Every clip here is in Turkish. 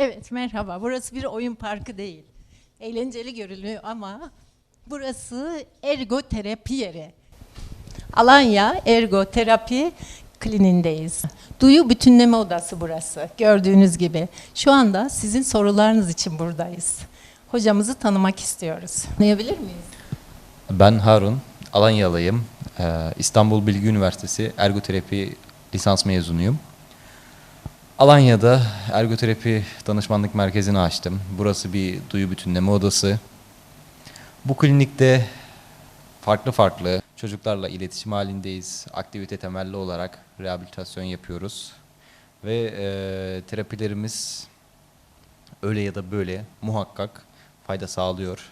Evet merhaba. Burası bir oyun parkı değil. Eğlenceli görünüyor ama burası ergoterapi yeri. Alanya Ergoterapi Kliniğindeyiz. Duyu bütünleme odası burası. Gördüğünüz gibi. Şu anda sizin sorularınız için buradayız. Hocamızı tanımak istiyoruz. Anlayabilir miyiz? Ben Harun, Alanyalıyım. Ee, İstanbul Bilgi Üniversitesi Ergoterapi lisans mezunuyum. Alanya'da ergoterapi danışmanlık merkezini açtım. Burası bir duyu bütünleme odası. Bu klinikte farklı farklı çocuklarla iletişim halindeyiz. Aktivite temelli olarak rehabilitasyon yapıyoruz. Ve e, terapilerimiz öyle ya da böyle muhakkak fayda sağlıyor.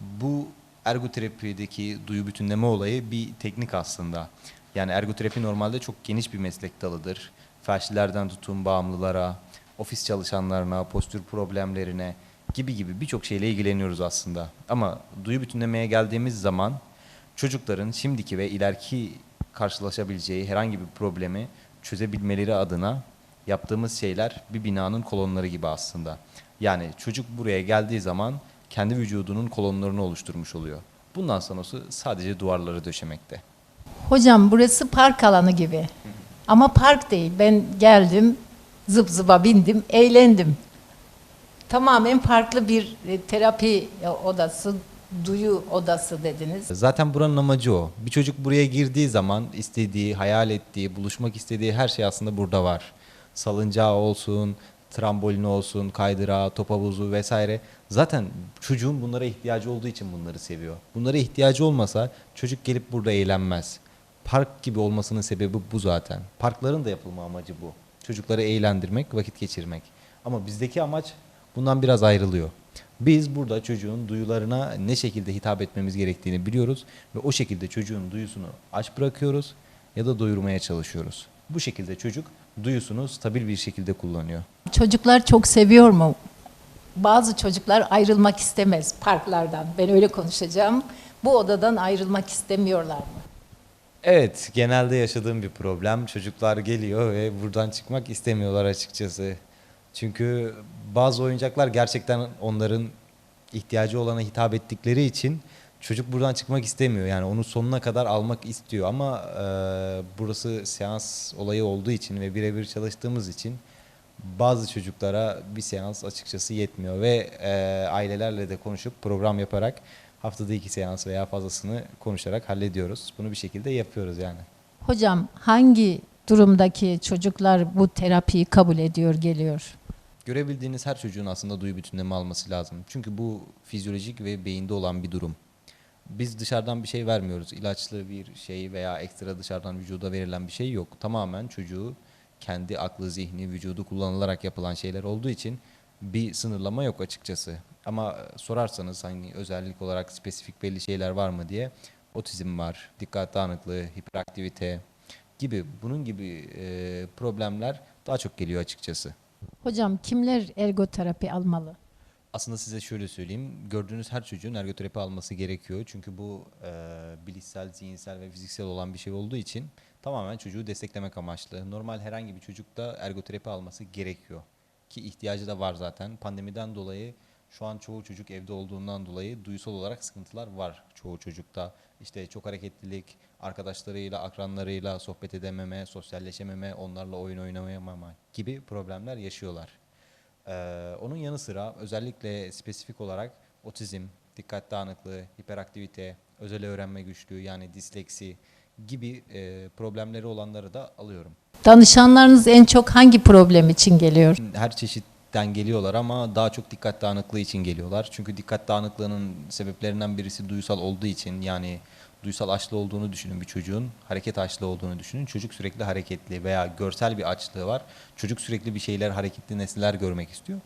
Bu ergoterapideki duyu bütünleme olayı bir teknik aslında. Yani ergoterapi normalde çok geniş bir meslek dalıdır. Felçlilerden tutun bağımlılara, ofis çalışanlarına, postür problemlerine gibi gibi birçok şeyle ilgileniyoruz aslında. Ama duyu bütünlemeye geldiğimiz zaman çocukların şimdiki ve ileriki karşılaşabileceği herhangi bir problemi çözebilmeleri adına yaptığımız şeyler bir binanın kolonları gibi aslında. Yani çocuk buraya geldiği zaman kendi vücudunun kolonlarını oluşturmuş oluyor. Bundan sonrası sadece duvarları döşemekte. Hocam burası park alanı gibi. Ama park değil. Ben geldim, zıp zıba bindim, eğlendim. Tamamen farklı bir e, terapi odası, duyu odası dediniz. Zaten buranın amacı o. Bir çocuk buraya girdiği zaman istediği, hayal ettiği, buluşmak istediği her şey aslında burada var. Salıncağı olsun, trambolin olsun, kaydırağı, top havuzu vesaire. Zaten çocuğun bunlara ihtiyacı olduğu için bunları seviyor. Bunlara ihtiyacı olmasa çocuk gelip burada eğlenmez. Park gibi olmasının sebebi bu zaten. Parkların da yapılma amacı bu. Çocukları eğlendirmek, vakit geçirmek. Ama bizdeki amaç bundan biraz ayrılıyor. Biz burada çocuğun duyularına ne şekilde hitap etmemiz gerektiğini biliyoruz ve o şekilde çocuğun duyusunu aç bırakıyoruz ya da doyurmaya çalışıyoruz. Bu şekilde çocuk duyusunu stabil bir şekilde kullanıyor. Çocuklar çok seviyor mu? Bazı çocuklar ayrılmak istemez parklardan. Ben öyle konuşacağım. Bu odadan ayrılmak istemiyorlar mı? Evet, genelde yaşadığım bir problem. Çocuklar geliyor ve buradan çıkmak istemiyorlar açıkçası. Çünkü bazı oyuncaklar gerçekten onların ihtiyacı olana hitap ettikleri için çocuk buradan çıkmak istemiyor. Yani onu sonuna kadar almak istiyor ama e, burası seans olayı olduğu için ve birebir çalıştığımız için bazı çocuklara bir seans açıkçası yetmiyor ve e, ailelerle de konuşup program yaparak haftada iki seans veya fazlasını konuşarak hallediyoruz. Bunu bir şekilde yapıyoruz yani. Hocam hangi durumdaki çocuklar bu terapiyi kabul ediyor, geliyor? Görebildiğiniz her çocuğun aslında duyu bütünleme alması lazım. Çünkü bu fizyolojik ve beyinde olan bir durum. Biz dışarıdan bir şey vermiyoruz. İlaçlı bir şey veya ekstra dışarıdan vücuda verilen bir şey yok. Tamamen çocuğu kendi aklı, zihni, vücudu kullanılarak yapılan şeyler olduğu için bir sınırlama yok açıkçası. Ama sorarsanız hani özellik olarak spesifik belli şeyler var mı diye otizm var, dikkat dağınıklığı, hiperaktivite gibi bunun gibi e, problemler daha çok geliyor açıkçası. Hocam kimler ergoterapi almalı? Aslında size şöyle söyleyeyim. Gördüğünüz her çocuğun ergoterapi alması gerekiyor. Çünkü bu e, bilişsel, zihinsel ve fiziksel olan bir şey olduğu için tamamen çocuğu desteklemek amaçlı. Normal herhangi bir çocukta ergoterapi alması gerekiyor. Ki ihtiyacı da var zaten. Pandemiden dolayı şu an çoğu çocuk evde olduğundan dolayı duysal olarak sıkıntılar var çoğu çocukta. İşte çok hareketlilik, arkadaşlarıyla, akranlarıyla sohbet edememe, sosyalleşememe, onlarla oyun oynayamama gibi problemler yaşıyorlar. Ee, onun yanı sıra özellikle spesifik olarak otizm, dikkat dağınıklığı, hiperaktivite, özel öğrenme güçlüğü yani disleksi gibi e, problemleri olanları da alıyorum. Danışanlarınız en çok hangi problem için geliyor? Her çeşitten geliyorlar ama daha çok dikkat dağınıklığı için geliyorlar. Çünkü dikkat dağınıklığının sebeplerinden birisi duysal olduğu için yani duysal açlı olduğunu düşünün bir çocuğun, hareket açlı olduğunu düşünün. Çocuk sürekli hareketli veya görsel bir açlığı var. Çocuk sürekli bir şeyler, hareketli nesneler görmek istiyor.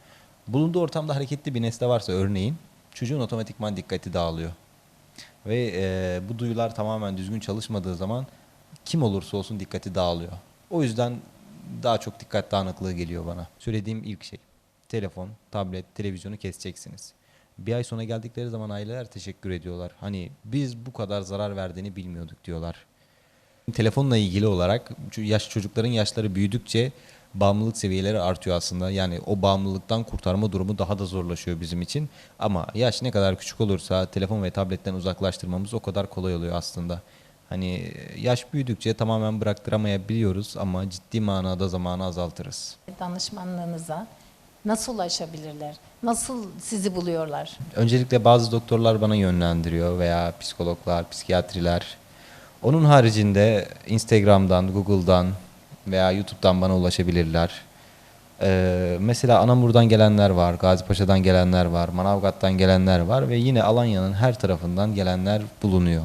Bulunduğu ortamda hareketli bir nesne varsa örneğin çocuğun otomatikman dikkati dağılıyor. Ve e, bu duyular tamamen düzgün çalışmadığı zaman kim olursa olsun dikkati dağılıyor. O yüzden daha çok dikkat dağınıklığı geliyor bana. Söylediğim ilk şey. Telefon, tablet, televizyonu keseceksiniz. Bir ay sonra geldikleri zaman aileler teşekkür ediyorlar. Hani biz bu kadar zarar verdiğini bilmiyorduk diyorlar. Telefonla ilgili olarak yaş çocukların yaşları büyüdükçe bağımlılık seviyeleri artıyor aslında. Yani o bağımlılıktan kurtarma durumu daha da zorlaşıyor bizim için. Ama yaş ne kadar küçük olursa telefon ve tabletten uzaklaştırmamız o kadar kolay oluyor aslında. Hani yaş büyüdükçe tamamen bıraktıramayabiliyoruz ama ciddi manada zamanı azaltırız. Danışmanlığınıza nasıl ulaşabilirler? Nasıl sizi buluyorlar? Öncelikle bazı doktorlar bana yönlendiriyor veya psikologlar, psikiyatriler. Onun haricinde Instagram'dan, Google'dan veya YouTube'dan bana ulaşabilirler. Ee, mesela Anamur'dan gelenler var, Gazipaşa'dan gelenler var, Manavgat'tan gelenler var ve yine Alanya'nın her tarafından gelenler bulunuyor.